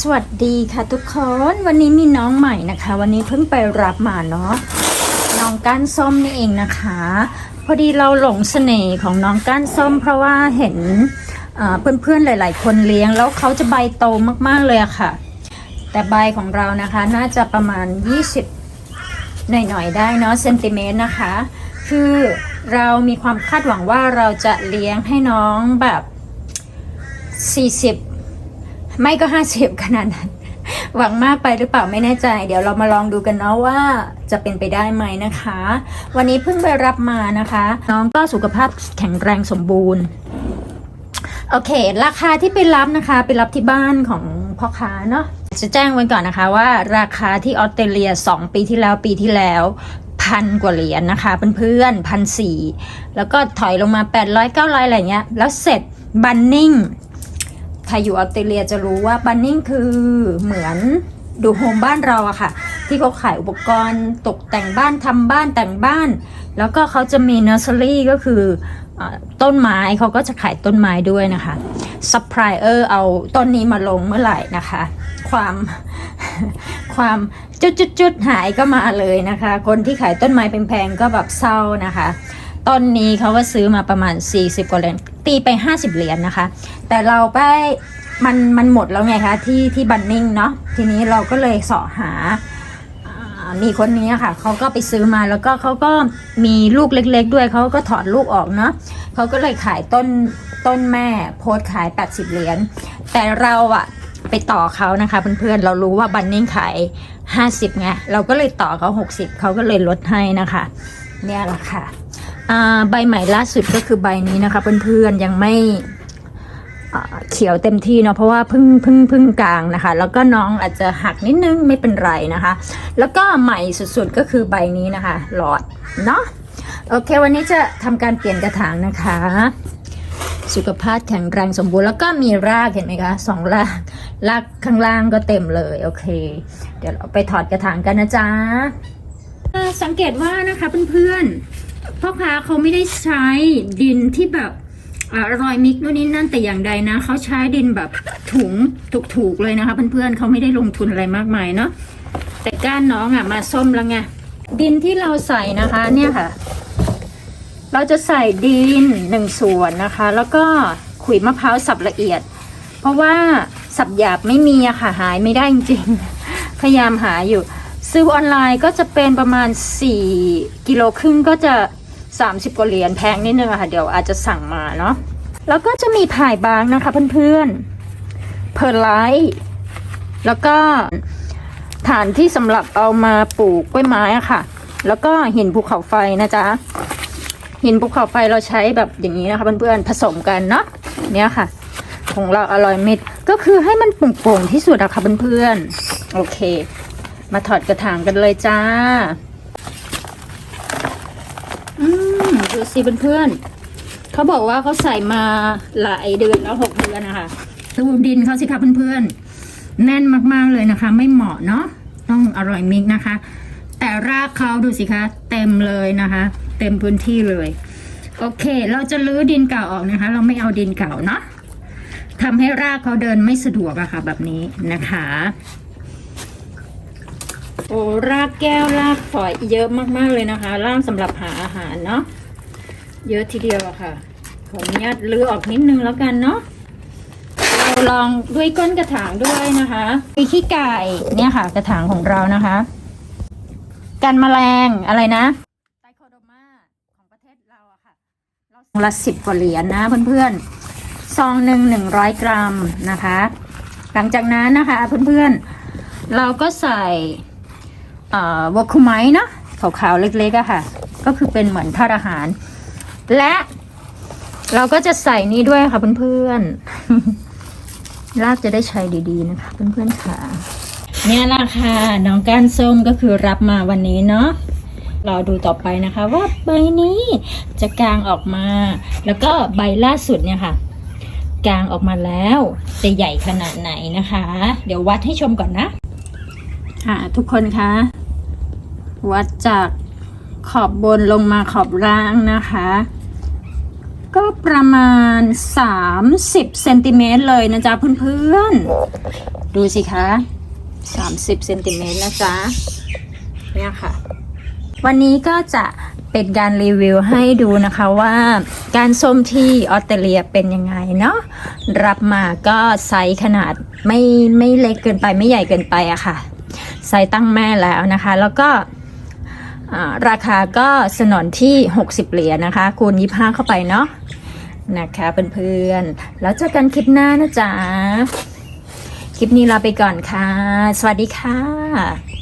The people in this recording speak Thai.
สวัสดีค่ะทุกคนวันนี้มีน้องใหม่นะคะ วันนี้เพิ่งไปรับมาเนาะน้องก้านส้มนี่เองนะคะ พอดีเราหลงเสน่ห์ของน้องก้านส้ม เพราะว่าเห็นเอ่อเพื่อนๆหลาย ๆ คนเลี้ยง แล้วเขาจะใบโตมากๆเลยอะค่ะ แต่ใบของเรานะคะน่าจะประมาณ 20 หน่อยๆได้เนาะเซนติเมตรนะคะ คือเรามีความคาดหวังว่าเราจะเลี้ยงให้น้องแบบ 40 ไม่ก็50ขนาดนั้น หวังมากไปหรือเปล่าไม่แน่ใจ เดี๋ยวเรามาลองดูกันเนาะว่าจะเป็นไปได้ไหมนะคะ วันนี้เพิ่งไปรับมานะคะ น้องก็สุขภาพแข็งแรงสมบูรณ์ โอเค ราคาที่ไปรับนะคะ ไปรับที่บ้านของพ่อค้าเนาะจะแจ้งไว้ก่อนนะคะว่าราคาที่ออสเตรเลีย 2 ปีที่แล้วปีที่แล้วพันกว่าเหรียญนะคะเพื่อนๆพันสี่แล้วก็ถอยลงมา 800 900 อะไรเงี้ย แล้วเสร็จบันนิ่ง ครอยู่ออสเตรเลียจะรู้ว่าบันนิ่งคือเหมือนดูโฮมบ้านเราอะค่ะ ที่เขาขายอุปกรณ์ตกแต่งบ้านทำบ้านแต่งบ้าน แล้วก็เขาจะมีเนอร์เซอรี่ก็คือต้นไม้เขาก็จะขายต้นไม้ด้วยนะคะซัพพลายเออร์เอาต้นนี้มาลงเมื่อไหร่นะคะ ความความจุดๆหายก็มาเลยนะคะ คนที่ขายต้นไม้แพงๆก็แบบเศร้านะคะ ต้นนี้เขาก็ซื้อมาประมาณ 40 กว่าเหรียญตีไป 50 เหรียญนะคะ แต่เราไปมันมันหมดแล้วไงคะที่ที่บันนิ่งเนาะทีนี้เราก็เลยเสาะหามีคนนี้ค่ะเขาก็ไปซื้อมาแล้วก็เขาก็มีลูกเล็ก ๆ ด้วยเขาก็ถอดลูกออกเนาะเขาก็เลยขายต้นต้นแม่โพสขาย 80 เหรียญแต่เราอะไปต่อเขานะคะเพื่อนๆเรารู้ว่าบันนิ่งขาย 50ไงเราก็เลยต่อเขา60เขาก็เลยลดให้นะคะ เนี่ยแหละค่ะ ใบใหม่ล่าสุดก็คือใบนี้นะคะเพื่อนๆยังไม่เขียวเต็มที่เนาะเพราะว่าพิ่งพิ่งพิ่งกลางนะคะ แล้วก็น้องอาจจะหักนิดนึงไม่เป็นไรนะคะ แล้วก็ใหม่สุดๆก็คือใบนี้นะคะ หลอดเนาะโอเค วันนี้จะทำการเปลี่ยนกระถางนะคะ สุขภาพแข็งแรงสมบูรณ์แล้วก็มีรากเห็นไหมคะสองรากรากข้างล่างก็เต็มเลยโอเค เดี๋ยวเราไปถอดกระถางกันนะจ๊ะสังเกตว่านะคะเพื่อนๆ พ่อค้าเขาไม่ได้ใช้ดินที่แบบอรอยมิกนู่นนี่นั่นแต่อย่างใดนะเขาใช้ดินแบบถุงถูกๆเลยนะคะเพื่อนๆเขาไม่ได้ลงทุนอะไรมากมายเนาะแต่ก้านน้องอะมาส้มแล้วไงดินที่เราใส่นะคะเนี่ยค่ะ เราจะใส่ดินหนึ่งส่วนนะคะ แล้วก็ขุยมะพร้าวสับละเอียด เพราะว่าสับหยาบไม่มีอะค่ะหายไม่ได้จริงๆพยายามหาอยู่ ซื้อออนไลน์ก็จะเป็นประมาณ 4 กิโลครึ่งก็จะ 30กว่าเหรียญแพงนิดนึงอะค่ะ เดี๋ยวอาจจะสั่งมาเนาะแล้วก็จะมีผ่ายบางนะคะเพื่อนๆเพอร์ไลท์แล้วก็ฐานที่สำหรับเอามาปลูกกล้วยไม้อะค่ะ แล้วก็หินภูเขาไฟนะจ๊ะหินภูเขาไฟเราใช้แบบอย่างนี้นะคะเพื่อนๆผสมกันเนาะเนี่ยค่ะ ของเราอร่อยเม็ดก็คือให้มันโป่งๆที่สุดอะค่ะเพื่อนๆโอเค มาถอดกระถางกันเลยจ้า อืมดูสิเพื่อนๆเขาบอกว่าเขาใส่มาหลายเดือนแล้วหกเดือนนะคะดูดินเขาสิคะเพื่อนๆ แน่นมากๆเลยนะคะ ไม่เหมาะเนาะต้องอร่อยมิกนะคะ แต่รากเขาดูสิคะ เต็มเลยนะคะ เต็มพื้นที่เลย โอเค เราจะลื้อดินเก่าออกนะคะ เราไม่เอาดินเก่าเนาะทำให้รากเขาเดินไม่สะดวกอะค่ะ แบบนี้นะคะโอ้รากแก้วรากฝอยเยอะมากๆเลยนะคะรากสำหรับหาอาหารเนาะเยอะทีเดียวอะค่ะขออนุญาตลื้อออกนิดนึงแล้วกันเนาะเราลองด้วยก้นกระถางด้วยนะคะมีขี้ไก่เนี่ยค่ะ กระถางของเรานะคะ กันแมลงอะไรนะไตโคโดมาของประเทศเราอะค่ะเราซองละสิบกว่าเหรียญนะเพื่อนๆซองหนึ่งหนึ่งร้อยกรัมนะคะ หลังจากนั้นนะคะเพื่อนๆเราก็ใส่เอ่อ วอคูไมนะขาวๆเล็กๆอะค่ะ ก็คือเป็นเหมือนธาอาหาร และเราก็จะใส่นี้ด้วยค่ะเพื่อนๆลากจะได้ใช้ดีๆนะคะ เพื่อนๆค่ะ เนี่ยละค่ะน้องก้านส้มก็คือรับมาวันนี้เนาะรอดูต่อไปนะคะ ว่าใบนี้จะกางออกมา แล้วก็ใบล่าสุดเนี่ยค่ะกางออกมาแล้วจะใหญ่ขนาดไหนนะคะ เดี๋ยววัดให้ชมก่อนนะ ค่ะ ทุกคนคะ วัดจากขอบบนลงมาขอบล่างนะคะ ก็ประมาณ 30เซนติเมตรเลยนะจ๊ะเพื่อนๆ ดูสิคะสามสิบเซนติเมตรนะจ๊ะเนี่ยค่ะ วันนี้ก็จะเป็นการรีวิวให้ดูนะคะว่าการส้มที่ออสเตรเลียเป็นยังไงเนาะรับมาก็ไซส์ขนาดไม่ไม่เล็กเกินไปไม่ใหญ่เกินไปอะค่ะ ไซส์ตั้งแม่แล้วนะคะ แล้วก็ ราคาก็สนนที่ 60 เหรียญนะคะ คูณ 25 เข้าไปเนาะนะคะเพื่อนๆ แล้วเจอกันคลิปหน้านะจ๊ะ คลิปนี้ลาไปก่อนค่ะ สวัสดีค่ะ